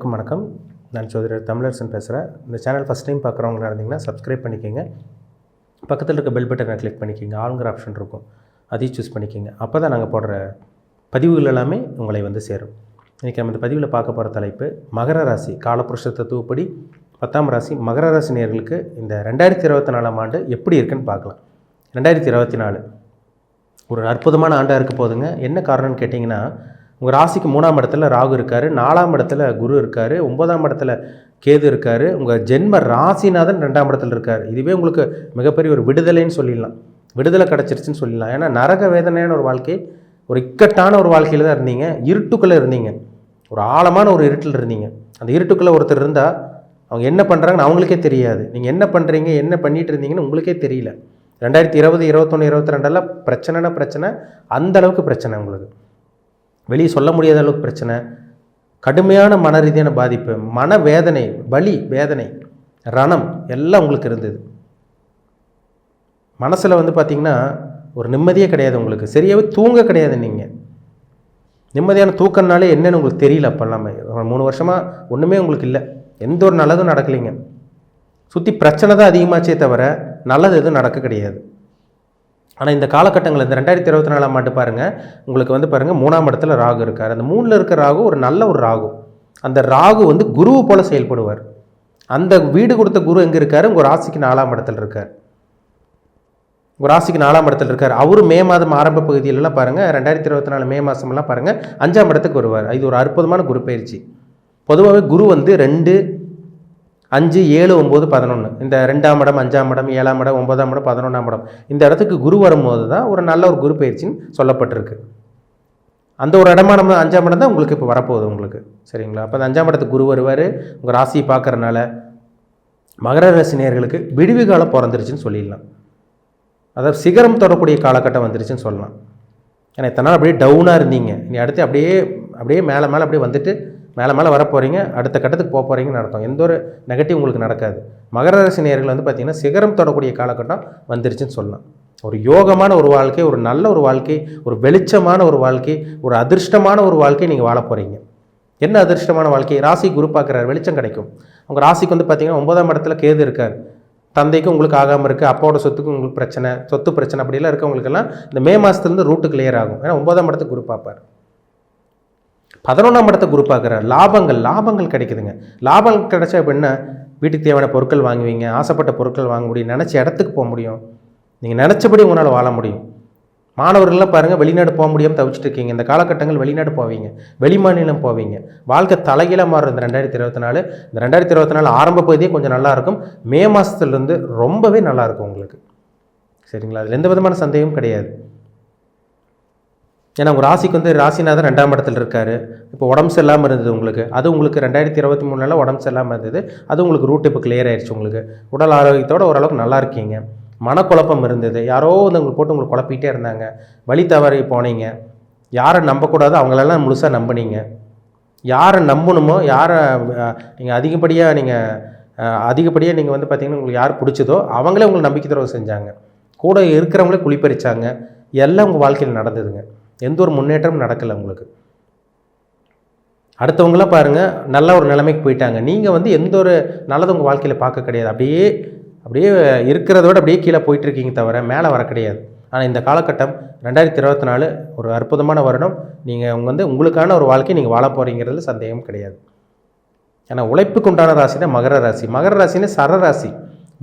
அனைவருக்கும் வணக்கம். நான் சோதரர் தமிழரசன் பேசுகிறேன் இந்த சேனல் ஃபஸ்ட் டைம் பார்க்குறவங்களா இருந்தீங்கன்னா சப்ஸ்கிரைப் பண்ணிக்கோங்க. பக்கத்தில் இருக்க பெல் பட்டனை கிளிக் பண்ணிக்கோங்க. ஆளுங்கிற ஆப்ஷன் இருக்கும். அதையும் சூஸ் பண்ணிக்கோங்க. அப்போ தான் நாங்கள் போடுற பதிவுகள் எல்லாமே உங்களை வந்து சேரும். இன்றைக்கி நம்ம இந்த பதிவில் பார்க்க போகிற தலைப்பு மகர ராசி காலப்புருஷ தத்துவப்படி பத்தாம் ராசி மகர ராசி நேர்களுக்கு இந்த ரெண்டாயிரத்தி இருபத்தி நாலாம் ஆண்டு எப்படி இருக்குன்னு பார்க்கலாம். ரெண்டாயிரத்தி இருபத்தி நாலு. ஒரு அற்புதமான ஆண்டாக இருக்க போதுங்க. என்ன காரணம்னு கேட்டிங்கன்னா உங்கள் ராசிக்கு மூணாம் இடத்துல ராகு இருக்கார் நாலாம் இடத்துல குரு இருக்கார் ஒன்பதாம் இடத்துல கேது இருக்கார் உங்கள் ஜென்ம ராசிநாதன் ரெண்டாம் இடத்துல இருக்கார். இதுவே உங்களுக்கு மிகப்பெரிய ஒரு விடுதலைன்னு சொல்லிடலாம். விடுதலை கிடச்சிருச்சுன்னு சொல்லிடலாம். ஏன்னா நரக வேதனையான ஒரு வாழ்க்கை ஒரு இக்கட்டான ஒரு வாழ்க்கையில் தான் இருந்தீங்க. இருட்டுக்குள்ளே இருந்தீங்க. ஒரு ஆழமான ஒரு இருட்டில் இருந்தீங்க. அந்த இருட்டுக்குள்ளே ஒருத்தர் இருந்தால் அவங்க என்ன பண்ணுறாங்கன்னு அவங்களுக்கே தெரியாது. நீங்கள் என்ன பண்ணுறீங்க என்ன பண்ணிகிட்டு இருந்தீங்கன்னு உங்களுக்கே தெரியல. ரெண்டாயிரத்தி இருபது இருபத்தொன்று இருபத்தி ரெண்டெல்லாம் பிரச்சனைனா பிரச்சனை அந்தளவுக்கு பிரச்சனை உங்களுக்கு. வெளியே சொல்ல முடியாத அளவுக்கு பிரச்சனை. கடுமையான மன ரீதியான பாதிப்பு மன வேதனை வலி வேதனை ரணம் எல்லாம் உங்களுக்கு இருந்தது. மனசில் வந்து பார்த்திங்கன்னா ஒரு நிம்மதியே கிடையாது உங்களுக்கு. சரியாகவே தூங்க கிடையாது நீங்கள் நிம்மதியான தூக்கம்னாலே என்னன்னு உங்களுக்கு தெரியல அப்போ எல்லாமே. மூணு வருஷமாக ஒன்றுமே உங்களுக்கு இல்லை. எந்த ஒரு நல்லதும் நடக்கலைங்க. சுற்றி பிரச்சனை தான் அதிகமாச்சே தவிர நல்லது எதுவும் நடக்க கிடையாது. ஆனால் இந்த காலகட்டங்கள் இந்த ரெண்டாயிரத்தி இருபத்தி நாலாம் ஆண்டு பாருங்கள் உங்களுக்கு வந்து பாருங்கள் மூணாம் இடத்துல ராகு இருக்கார். அந்த மூணில் இருக்கிற ராகு ஒரு நல்ல ஒரு ராகு. அந்த ராகு வந்து குருவை போல் செயல்படுவார். அந்த வீடு கொடுத்த குரு எங்கே இருக்கார்? உங்கள் ராசிக்கு நாலாம் இடத்துல இருக்கார். உங்கள் ராசிக்கு நாலாம் இடத்துல இருக்கார். அவரும் மே மாதம் ஆரம்ப பகுதியிலலாம் பாருங்கள் ரெண்டாயிரத்தி இருபத்தி நாலு மே மாதம்லாம் பாருங்கள் அஞ்சாம் இடத்துக்கு வருவார். இது ஒரு அற்புதமான குரு பயிற்சி. பொதுவாகவே குரு வந்து ரெண்டு அஞ்சு ஏழு ஒம்பது பதினொன்று இந்த ரெண்டாம் இடம் அஞ்சாம் இடம் ஏழாம் இடம் ஒன்பதாம் இடம் பதினொன்றாம் இடம். இந்த இடத்துக்கு குரு வரும்போது தான் ஒரு நல்ல ஒரு குரு பயிற்சின்னு சொல்லப்பட்டிருக்கு. அந்த ஒரு இடமா நம்ம அஞ்சாம் இடம் தான் உங்களுக்கு இப்போ வரப்போகுது உங்களுக்கு. சரிங்களா? அப்போ அந்த அஞ்சாம் இடத்துக்கு குரு வருவார். உங்கள் ராசியை பார்க்குறனால மகர ரசினியர்களுக்கு விடுவி காலம் பிறந்துருச்சுன்னு சொல்லிடலாம். அதாவது சிகரம் தொடக்கூடிய காலகட்டம் வந்துருச்சுன்னு சொல்லலாம். ஏன்னா இத்தனை நாள் அப்படியே டவுனாக இருந்தீங்க. நீ அடுத்து அப்படியே அப்படியே மேலே மேலே அப்படியே வந்துட்டு மேலே மேலே வர போகிறீங்க அடுத்த கட்டத்துக்கு போக போகிறீங்கன்னு அர்த்தம். எந்த ஒரு நெகட்டிவ் உங்களுக்கு நடக்காது. மகர ராசி நேர்கள் வந்து பார்த்திங்கன்னா சிகரம் தொடக்கூடிய காலகட்டம் வந்துருச்சுன்னு சொல்லலாம். ஒரு யோகமான ஒரு வாழ்க்கை ஒரு நல்ல ஒரு வாழ்க்கை ஒரு வெளிச்சமான ஒரு வாழ்க்கை ஒரு அதிர்ஷ்டமான ஒரு வாழ்க்கை நீங்கள் வாழ போகிறீங்க என்ன அதிர்ஷ்டமான வாழ்க்கை? ராசி குரு பார்க்குறாரு வெளிச்சம் கிடைக்கும். உங்கள் ராசிக்கு வந்து பார்த்திங்கன்னா ஒன்பதாம் இடத்துல கேது இருக்கார். தந்தைக்கும் உங்களுக்கு ஆகாமல் இருக்குது அப்பாவோட சொத்துக்கும் உங்களுக்கு பிரச்சனை சொத்து பிரச்சனை அப்படிலாம் இருக்கவங்களுக்கெல்லாம் இந்த மே மாதத்துலேருந்து ரூட்டு கிளியர் ஆகும். ஏன்னா ஒன்பதாம் இடத்துக்கு குரு பார்ப்பார். பதினொன்றாம் இடத்த குரு பார்க்குறார். லாபங்கள் லாபங்கள் கிடைக்குதுங்க. லாபம் கிடைச்சா அப்படின்னா வீட்டுக்கு தேவையான பொருட்கள் வாங்குவீங்க ஆசைப்பட்ட பொருட்கள் வாங்க முடியும் நினச்ச இடத்துக்கு போக முடியும். நீங்கள் நினச்சபடி உங்களால் வாழ முடியும். மாணவர்கள்லாம் பாருங்கள் வெளிநாடு போக முடியாமல் தவிச்சிட்டு இருக்கீங்க. இந்த காலகட்டங்கள் வெளிநாடு போவீங்க வெளிமாநிலம் போவீங்க. வாழ்க்கை தலைகீழாக மாறும் இந்த ரெண்டாயிரத்தி இருபத்தி நாலு இந்த ரெண்டாயிரத்தி இருபத்தி நாலு ஆரம்ப பகுதியே கொஞ்சம் நல்லாயிருக்கும் மே மாதத்துலேருந்து ரொம்பவே நல்லாயிருக்கும் உங்களுக்கு. சரிங்களா? அதில் எந்த விதமான சந்தேகமும் கிடையாது. ஏன்னா உங்கள் ராசிக்கு வந்து ராசிநாதன் ரெண்டாம் இடத்துல இருக்கார். இப்போ உடம்பு சரியில்லாமல் இருந்தது உங்களுக்கு. அது உங்களுக்கு ரெண்டாயிரத்தி இருபத்தி மூணுல உடம்பு சரியில்லாமல் இருந்தது. அது உங்களுக்கு ரூட் இப்போ கிளியர் ஆயிடுச்சு உங்களுக்கு. உடல் ஆரோக்கியத்தோடு ஓரளவுக்கு நல்லா இருக்கீங்க. மனக்குழப்பம் இருந்தது. யாரோ வந்து உங்களுக்கு போட்டு உங்களுக்கு குழப்பிட்டே இருந்தாங்க. வழி தவறி போனீங்க. யாரை நம்பக்கூடாதோ அவங்களெல்லாம் முழுசாக நம்புனீங்க. யாரை நம்பணுமோ யாரை நீங்கள் அதிகப்படியாக நீங்கள் அதிகப்படியாக நீங்கள் வந்து பார்த்தீங்கன்னா உங்களுக்கு யார் பிடிச்சதோ அவங்களே உங்களுக்கு நம்பிக்கை தரவு செஞ்சாங்க. கூட இருக்கிறவங்களே குளிப்பறிச்சாங்க எல்லாம் உங்கள் வாழ்க்கையில் நடந்ததுங்க. எந்த ஒரு முன்னேற்றமும் நடக்கலை உங்களுக்கு. அடுத்தவங்களாம் பாருங்கள் நல்ல ஒரு நிலைமைக்கு போயிட்டாங்க. நீங்கள் வந்து எந்த ஒரு நல்லது உங்கள் வாழ்க்கையில் பார்க்க கிடையாது. அப்படியே அப்படியே இருக்கிறத விட அப்படியே கீழே போயிட்டுருக்கீங்க தவிர மேலே வர கிடையாது. ஆனால் இந்த காலகட்டம் ரெண்டாயிரத்தி இருபத்தி நாலு ஒரு அற்புதமான வருடம். நீங்கள் உங்கள் வந்து உங்களுக்கான ஒரு வாழ்க்கை நீங்கள் வாழ போகிறீங்கிறதுல சந்தேகம் கிடையாது. ஏன்னா உழைப்புக்கு உண்டான ராசி தான் மகர ராசி. மகர ராசின்னு சர ராசி.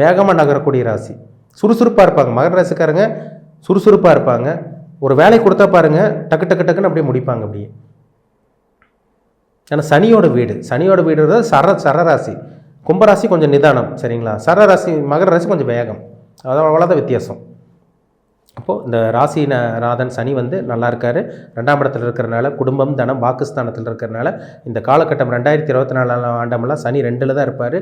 வேகமாக நகரக்கூடிய ராசி. சுறுசுறுப்பாக இருப்பாங்க. மகர ராசிக்காரங்க சுறுசுறுப்பாக இருப்பாங்க. ஒரு வேலை கொடுத்தா பாருங்கள் டக்கு டக்கு டக்குன்னு அப்படியே முடிப்பாங்க அப்படியே. ஏன்னா சனியோட வீடு. சனியோட வீடு சர சரராசி கும்பராசி கொஞ்சம் நிதானம் சரிங்களா? சரராசி மகர ராசி கொஞ்சம் வேகம். அதான் அவ்வளோதான் வித்தியாசம். அப்போது இந்த ராசி ராதன் சனி வந்து நல்லா இருக்கார். ரெண்டாம் இடத்துல இருக்கிறனால குடும்பம் தனம் பாகிஸ்தானத்தில் இருக்கிறனால இந்த காலகட்டம் ரெண்டாயிரத்தி இருபத்தி நாலாம் ஆண்டமெல்லாம் சனி ரெண்டில் தான் இருப்பார்.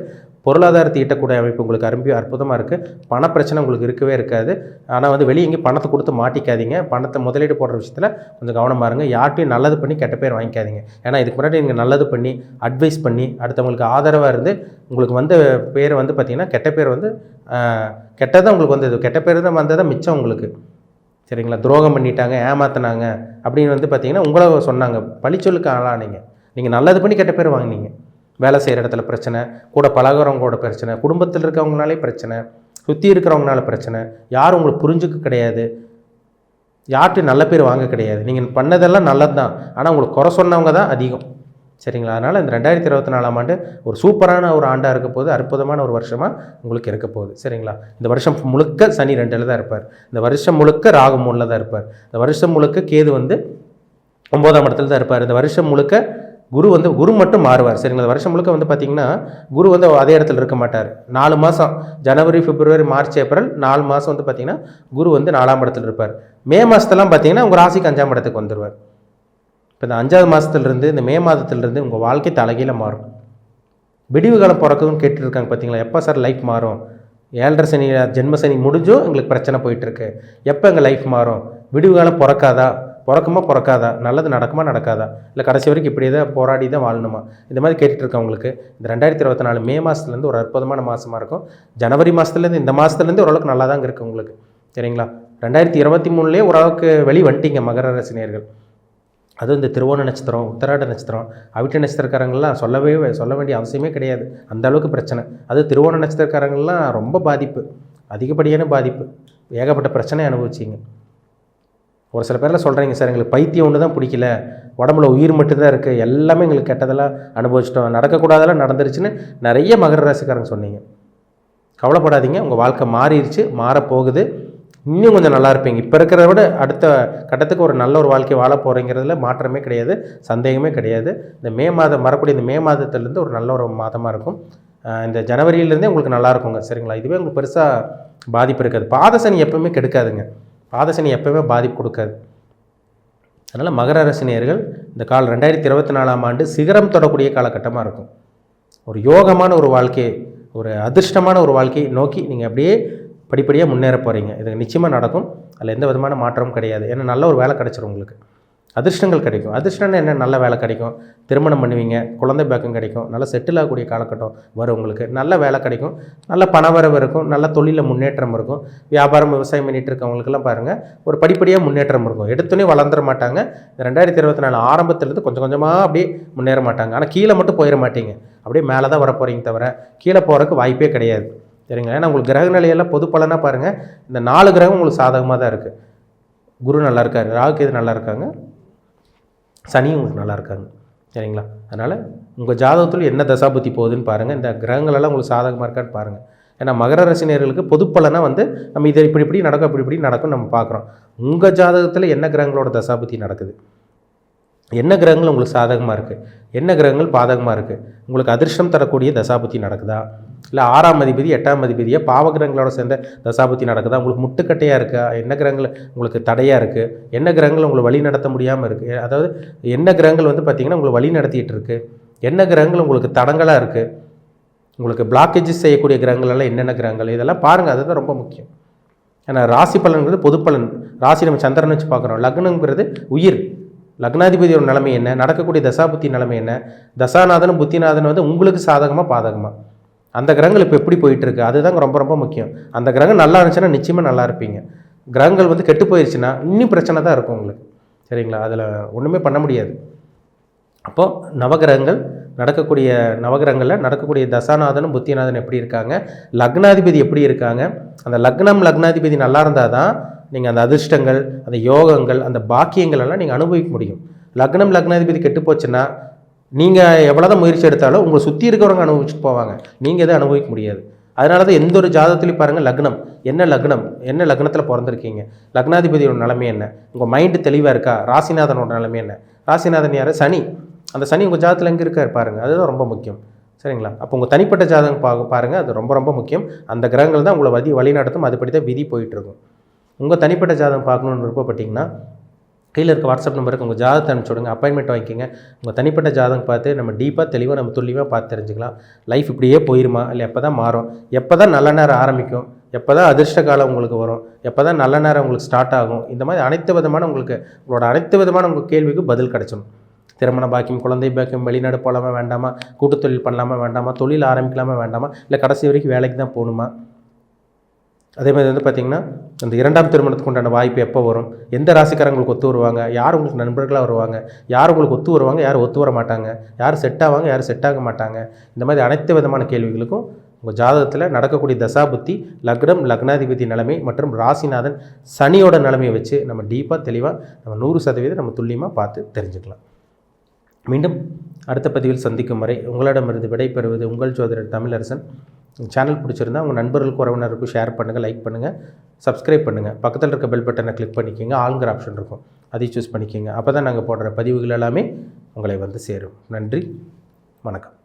பொருளாதாரத்தை ஈட்டக்கூடிய அமைப்பு உங்களுக்கு அரும்பி அற்புதமாக இருக்குது பணப்பிரச்சனை உங்களுக்கு இருக்கவே இருக்காது. ஆனால் வந்து வெளியே எங்கேயும் பணத்தை கொடுத்து மாட்டிக்காதீங்க. பணத்தை முதலீடு போடுற விஷயத்தில் கொஞ்சம் கவனமாக இருங்க யார்ட்டையும் நல்லது பண்ணி கெட்ட பேர் வாங்கிக்காதீங்க. ஏன்னா இதுக்கு முன்னாடி நீங்கள் நல்லது பண்ணி அட்வைஸ் பண்ணி அடுத்தவங்களுக்கு ஆதரவாக இருந்து உங்களுக்கு வந்த பேர் வந்து பார்த்திங்கன்னா கெட்ட பேர் வந்து கெட்டதான் உங்களுக்கு வந்தது. கெட்ட பேர் தான் வந்ததான் மிச்சம் உங்களுக்கு. சரிங்களா? துரோகம் பண்ணிட்டாங்க ஏமாத்தினாங்க அப்படின்னு வந்து பார்த்தீங்கன்னா உங்களை சொன்னாங்க. பழிச்சொல்லுக்கு ஆளானீங்க. நீங்கள் நல்லது பண்ணி கெட்ட பேர் வாங்கினீங்க. வேலை செய்கிற இடத்துல பிரச்சனை கூட பழகிறவங்களோட பிரச்சனை குடும்பத்தில் இருக்கிறவங்களாலே பிரச்சனை சுற்றி இருக்கிறவங்களால பிரச்சனை. யாரும் உங்களுக்கு புரிஞ்சுக்க கிடையாது. யார்கிட்டையும் நல்ல பேர் வாங்க கிடையாது. நீங்கள் பண்ணதெல்லாம் நல்லது தான் ஆனால் உங்களுக்கு குறை சொன்னவங்க தான் அதிகம். சரிங்களா? அதனால் இந்த ரெண்டாயிரத்தி இருபத்தி நாலாம் ஆண்டு ஒரு சூப்பரான ஒரு ஆண்டாக இருக்க போகுது. அற்புதமான ஒரு வருஷமாக உங்களுக்கு இருக்க போகுது. சரிங்களா? இந்த வருஷம் முழுக்க சனி ரெண்டில் தான் இருப்பார். இந்த வருஷம் முழுக்க ராகு மூணில் தான் இருப்பார். இந்த வருஷம் முழுக்க கேது வந்து ஒம்போதாம் இடத்துல தான் இருப்பார். இந்த வருஷம் முழுக்க குரு வந்து குரு மட்டும் மாறுவார். சரிங்களா? வருஷம் முழுக்க வந்து பார்த்தீங்கன்னா குரு வந்து அதே இடத்துல இருக்க மாட்டார். நாலு மாதம் ஜனவரி பிப்ரவரி மார்ச் ஏப்ரல் நாலு மாதம் வந்து பார்த்தீங்கன்னா குரு வந்து நாலாம் இடத்துல இருப்பார். மே மாதத்தெல்லாம் பார்த்தீங்கன்னா உங்கள் ராசிக்கு அஞ்சாம் இடத்துக்கு வந்துடுவார் இப்போ இந்த அஞ்சாவது மாதத்துலேருந்து இந்த மே மாதத்துலேருந்து உங்கள் வாழ்க்கை தலைகீழ மாறும். விடிவு காலம் பிறக்குதுன்னு கேட்டுருக்காங்க பார்த்தீங்களா எப்போ சார் லைஃப் மாறும்? ஏழரை சனி ஜென்ம சனி முடிஞ்சும் எங்களுக்கு பிரச்சனை போயிட்டுருக்கு எப்போ எங்கள் லைஃப் மாறும்? விடிவு காலம் பிறக்காதா? பிறக்குமா பிறக்காதா? நல்லது நடக்குமா நடக்காதா? இல்லை கடைசி வரைக்கும் இப்படியே தான் போராடி தான் வாழணுமா? இந்த மாதிரி கேட்டுட்டு உங்களுக்கு. இந்த ரெண்டாயிரத்தி இருபத்தி நாலு மே மாதத்துலேருந்து ஒரு அற்புதமான மாதமாக இருக்கும். ஜனவரி மாதத்துலேருந்து இந்த மாதத்துலேருந்து ஓரளவுக்கு நல்லா தாங்க இருக்குது உங்களுக்கு. சரிங்களா? ரெண்டாயிரத்தி இருபத்தி மூணுலேயே ஓரளவுக்கு வெளி வந்துட்டீங்க மகர ரசினியர்கள் அதுவும் இந்த திருவோண நட்சத்திரம் உத்தராட நட்சத்திரம் அவிட்ட நட்சத்திரக்காரங்கள்லாம் சொல்லவே சொல்ல வேண்டிய அவசியமே கிடையாது. அந்த அளவுக்கு பிரச்சனை. அது திருவோண நட்சத்திரக்காரங்கள்லாம் ரொம்ப பாதிப்பு. அதிகப்படியான பாதிப்பு. ஏகப்பட்ட பிரச்சனை அனுபவிச்சிங்க. ஒரு சில பேரில் சொல்கிறீங்க சார் எங்களுக்கு பைத்தியம் ஒன்று தான் பிடிக்கல. உடம்புல உயிர் மட்டும்தான் இருக்குது எல்லாமே எங்களுக்கு கெட்டதெல்லாம் அனுபவிச்சிட்டோம். நடக்கக்கூடாதெல்லாம் நடந்துருச்சுன்னு நிறைய மகர ராசிக்காரங்க சொன்னீங்க. கவலைப்படாதீங்க. உங்கள் வாழ்க்கை மாறிடுச்சு மாறப்போகுது. இன்னும் கொஞ்சம் நல்லா இருப்பீங்க. இப்போ இருக்கிறத விட அடுத்த கட்டத்துக்கு ஒரு நல்ல ஒரு வாழ்க்கை வாழ போகிறீங்கிறதுல மாற்றமே கிடையாது சந்தேகமே கிடையாது. இந்த மே மாதம் வரக்கூடிய இந்த மே மாதத்துலேருந்து ஒரு நல்ல ஒரு மாதமாக இருக்கும். இந்த ஜனவரியிலேருந்தே உங்களுக்கு நல்லா இருக்குங்க சரிங்களா? இதுவே உங்களுக்கு பெருசாக பாதிப்பு இருக்காது. பாதசனி எப்பவுமே கெடுக்காதுங்க. பாதசனி எப்பவுமே பாதிப்பு கொடுக்காது. அதனால் மகர ரசனியர்கள் இந்த கால் ரெண்டாயிரத்தி இருபத்தி நாலாம் ஆண்டு சிகரம் தொடக்கூடிய காலகட்டமாக இருக்கும். ஒரு யோகமான ஒரு வாழ்க்கை ஒரு அதிர்ஷ்டமான ஒரு வாழ்க்கையை நோக்கி நீங்கள் அப்படியே படிப்படியாக முன்னேற போகிறீங்க இது நிச்சயமாக நடக்கும். அதில் எந்த விதமான மாற்றமும் கிடையாது. ஏன்னா நல்ல ஒரு வேலை கிடச்சிரும் உங்களுக்கு. அதிர்ஷ்டங்கள் கிடைக்கும். அதிர்ஷ்டம்னா என்ன? நல்ல வேலை கிடைக்கும். திருமணம் பண்ணுவீங்க. குழந்தை பேக்கம் கிடைக்கும். நல்ல செட்டில் ஆகக்கூடிய காலகட்டம் வரும் உங்களுக்கு. நல்ல வேலை கிடைக்கும். நல்ல பணவரவு இருக்கும். நல்ல தொழிலில் முன்னேற்றம் இருக்கும். வியாபாரம் விவசாயம் பண்ணிட்டு இருக்கவங்களுக்குலாம் பாருங்கள் ஒரு படிப்படியாக முன்னேற்றம் இருக்கும். எடுத்தோன்னே வளர்ந்துட மாட்டாங்க. இந்த ரெண்டாயிரத்தி இருபத்தி நாலு ஆரம்பத்துலேருந்து கொஞ்சம் கொஞ்சமாக அப்படியே முன்னேற மாட்டாங்க. ஆனால் கீழே மட்டும் போயிட மாட்டீங்க. அப்படியே மேலே தான் வர போகிறீங்க தவிர கீழே போகிறதுக்கு வாய்ப்பே கிடையாது. சரிங்களா? ஏன்னா உங்களுக்கு கிரக நிலையெல்லாம் பொது பலனாக பாருங்கள் இந்த நாலு கிரகம் உங்களுக்கு சாதகமாக தான் இருக்குது குரு நல்லா இருக்காரு ராகு நல்லா இருக்காங்க. சனியும் உங்களுக்கு நல்லா இருக்காங்க. சரிங்களா? அதனால் உங்கள் ஜாதகத்தில் என்ன தசாபுத்தி போகுதுன்னு பாருங்கள் இந்த கிரகங்களெல்லாம் உங்களுக்கு சாதகமாக இருக்கான்னு பாருங்கள் ஏன்னா மகர ரசினியர்களுக்கு பொதுப்பலனாக வந்து நம்ம இதை இப்படி இப்படி நடக்கும் இப்படி இப்படி நடக்கும் நம்ம பார்க்குறோம். உங்கள் ஜாதகத்தில் என்ன கிரகங்களோட தசாபுத்தி நடக்குது? என்ன கிரகங்கள் உங்களுக்கு சாதகமாக இருக்குது என்ன கிரகங்கள் பாதகமாக இருக்குது உங்களுக்கு அதிர்ஷ்டம் தரக்கூடிய தசாபுத்தி நடக்குதா? இல்லை ஆறாம் அதிபதி எட்டாம் அதிபதியாக பாவ கிரகங்களோட சேர்ந்த தசாபுத்தி நடக்குதா? உங்களுக்கு முட்டுக்கட்டையாக இருக்கா? என்ன கிரகங்கள் உங்களுக்கு தடையாக இருக்குது என்ன கிரகங்கள் உங்களை வழி நடத்த முடியாமல் இருக்குது அதாவது என்ன கிரகங்கள் வந்து பார்த்திங்கன்னா உங்களை வழி நடத்திட்டு இருக்குது என்ன கிரகங்கள் உங்களுக்கு தடங்களாக இருக்குது உங்களுக்கு பிளாக்கேஜஸ் செய்யக்கூடிய கிரகங்களெல்லாம் என்னென்ன கிரகங்கள்? இதெல்லாம் பாருங்கள் அதுதான் ரொம்ப முக்கியம். ஏன்னா ராசி பலன்கிறது பொது பலன். ராசி நம்ம சந்திரன் வச்சு பார்க்குறோம். லக்னங்கிறது உயிர். லக்னாதிபதியோட நிலைமை என்ன? நடக்கக்கூடிய தசாபுத்தி நிலைமை என்ன? தசாநாதனும் புத்திநாதனும் வந்து உங்களுக்கு சாதகமாக பாதகமாக அந்த கிரகங்கள் இப்போ எப்படி போயிட்டு இருக்கு அதுதாங்க ரொம்ப ரொம்ப முக்கியம். அந்த கிரகம் நல்லா இருந்துச்சுன்னா நிச்சயமாக நல்லா இருப்பீங்க. கிரகங்கள் வந்து கெட்டு போயிடுச்சுன்னா இன்னும் பிரச்சனை தான் இருக்கும் உங்களுக்கு. சரிங்களா? அதில் ஒன்றுமே பண்ண முடியாது. அப்போது நவகிரகங்கள் நடக்கக்கூடிய நவகிரகங்களில் நடக்கக்கூடிய தசாநாதனும் புத்திநாதன் எப்படி இருக்காங்க? லக்னாதிபதி எப்படி இருக்காங்க? அந்த லக்னம் லக்னாதிபதி நல்லா இருந்தால் தான் நீங்கள் அந்த அதிர்ஷ்டங்கள் அந்த யோகங்கள் அந்த பாக்கியங்கள் எல்லாம் நீங்கள் அனுபவிக்க முடியும். லக்னம் லக்னாதிபதி கெட்டு போச்சுன்னா நீங்கள் எவ்வளோதான் முயற்சி எடுத்தாலும் உங்களை சுற்றி இருக்கிறவங்க அனுபவிச்சுட்டு போவாங்க. நீங்கள் எதுவும் அனுபவிக்க முடியாது. அதனால தான் எந்த ஒரு ஜாதகத்துலையும் பாருங்கள் லக்னம். என்ன லக்னம்? என்ன லக்னத்தில் பிறந்திருக்கீங்க? லக்னாதிபதியோட நிலைமை என்ன? உங்கள் மைண்டு தெளிவாக இருக்கா? ராசிநாதனோட நிலைமை என்ன? ராசிநாதன் யார்? சனி. அந்த சனி உங்கள் ஜாதத்தில் எங்கே இருக்கார் பாருங்கள் அதுதான் ரொம்ப முக்கியம். சரிங்களா? அப்போ உங்கள் தனிப்பட்ட ஜாதகம் பா பாருங்கள் அது ரொம்ப ரொம்ப முக்கியம். அந்த கிரகங்கள் தான் உங்களை வதி வழிநடத்தும். அதுபடி தான் விதி போயிட்டுருக்கும் உங்கள் தனிப்பட்ட ஜாதகம் பார்க்கணுன்னு விருப்பப்பட்டீங்கன்னா கீழே இருக்க வாட்ஸ்அப் நம்பருக்கு உங்கள் ஜாதகத்தை அனுப்பிச்சி விடுங்க. அப்பாயின்மெண்ட் வாங்கிக்கிங்க. உங்கள் தனிப்பட்ட ஜாதகம் பார்த்து நம்ம டீப்பாக தெளிவாக நம்ம துல்லியமாக பார்த்து தெரிஞ்சுக்கலாம். லைஃப் இப்படியே போயிருமா? இல்லை எப்போ தான் மாறும்? எப்போ தான் நல்ல நேரம் ஆரம்பிக்கும்? எப்போ தான் அதிர்ஷ்ட காலம் உங்களுக்கு வரும்? எப்போ தான் நல்ல நேரம் உங்களுக்கு ஸ்டார்ட் ஆகும்? இந்த மாதிரி அனைத்து விதமான உங்களுக்கு உங்களோட அனைத்து விதமான உங்கள் கேள்விக்கு பதில் கிடைச்சிடும். திருமண பாக்கியம் குழந்தை பாக்கியம் வெளிநாடு போகலாமா வேண்டாமா? கூட்டுத்தொழில் பண்ணலாமா வேண்டாமா? தொழில் ஆரம்பிக்கலாமா வேண்டாமா? இல்லை கடைசி வரைக்கும் வேலைக்கு தான் போகணுமா? அதே மாதிரி வந்து பார்த்திங்கன்னா அந்த இரண்டாம் திருமணத்துக்கு உண்டான வாய்ப்பு எப்போ வரும்? எந்த ராசிக்காரங்களுக்கு ஒத்து வருவாங்க? யார் உங்களுக்கு நண்பர்களாக வருவாங்க? யார் உங்களுக்கு ஒத்து வருவாங்க? யார் ஒத்து வர மாட்டாங்க? யார் செட் ஆவாங்க? யார் செட் ஆக மாட்டாங்க? இந்த மாதிரி அனைத்து விதமான கேள்விகளுக்கும் உங்கள் ஜாதகத்தில் நடக்கக்கூடிய தசாபுத்தி லக்னம் லக்னாதிபதி நிலைமை மற்றும் ராசிநாதன் சனியோட நிலைமையை வச்சு நம்ம டீப்பாக தெளிவாக நம்ம நூறு சதவீதம் நம்ம துல்லியமாக பார்த்து தெரிஞ்சுக்கலாம். மீண்டும் அடுத்த பதிவில் சந்திக்கும் வரை உங்களிடமிருந்து விடைபெறுவது உங்கள் ஜோதிடர் தமிழரசன். சேனல் பிடிச்சிருந்தா உங்கள் நண்பர்களுக்கு உறவினருக்கும் ஷேர் பண்ணுங்கள் லைக் பண்ணுங்கள் சப்ஸ்கிரைப் பண்ணுங்கள் பக்கத்தில் இருக்க பெல் பட்டனை கிளிக் பண்ணிக்கோங்க ஆளுங்கிற ஆப்ஷன் இருக்கும். அதையும் சூஸ் பண்ணிக்கோங்க. அப்போ தான் நாங்கள் போடுற பதிவுகள் எல்லாமே உங்களை வந்து சேரும். நன்றி வணக்கம்.